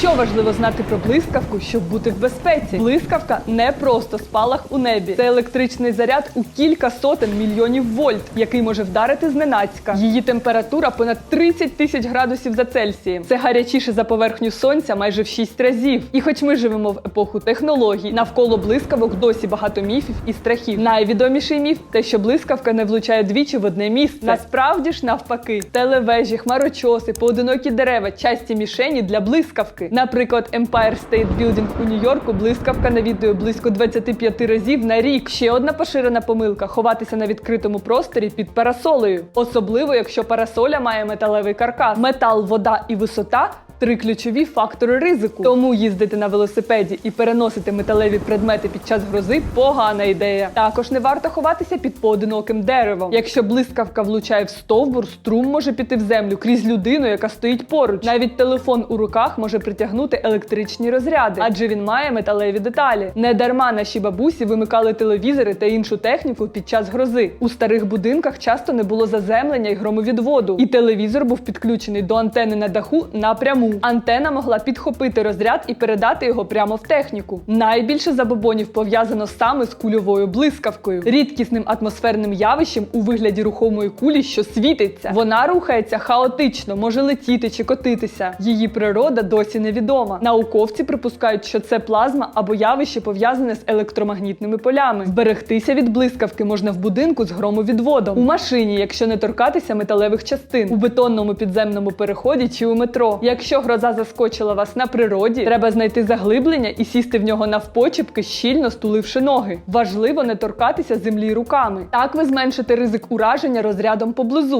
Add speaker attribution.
Speaker 1: Що важливо знати про блискавку, щоб бути в безпеці? Блискавка не просто спалах у небі. Це електричний заряд у кілька сотень мільйонів вольт, який може вдарити зненацька. Її температура понад 30 тисяч градусів за Цельсієм. Це гарячіше за поверхню сонця майже в 6 разів. І хоч ми живемо в епоху технологій, навколо блискавок досі багато міфів і страхів. Найвідоміший міф те, що блискавка не влучає двічі в одне місце. Насправді ж навпаки, телевежі, хмарочоси, поодинокі дерева, часті мішені для блискавки. Наприклад, Empire State Building у Нью-Йорку блискавка навідує близько 25 разів на рік. Ще одна поширена помилка ховатися на відкритому просторі під парасолею, особливо якщо парасоля має металевий каркас. Метал, вода і висота. Три ключові фактори ризику. Тому їздити на велосипеді і переносити металеві предмети під час грози погана ідея. Також не варто ховатися під поодиноким деревом. Якщо блискавка влучає в стовбур, струм може піти в землю крізь людину, яка стоїть поруч. Навіть телефон у руках може притягнути електричні розряди, адже він має металеві деталі. Не дарма наші бабусі вимикали телевізори та іншу техніку під час грози. У старих будинках часто не було заземлення і громовідводу, і телевізор був підключений до антени на даху напряму. Антена могла підхопити розряд і передати його прямо в техніку. Найбільше забобонів пов'язано саме з кульовою блискавкою, рідкісним атмосферним явищем у вигляді рухомої кулі, що світиться. Вона рухається хаотично, може летіти чи котитися. Її природа досі невідома. Науковці припускають, що це плазма або явище пов'язане з електромагнітними полями. Вберегтися від блискавки можна в будинку з громовідводом, у машині, якщо не торкатися металевих частин, у бетонному підземному переході чи у метро. Гроза заскочила вас на природі, треба знайти заглиблення і сісти в нього навпочіпки, щільно стуливши ноги. Важливо не торкатися землі руками. Так ви зменшите ризик ураження розрядом поблизу.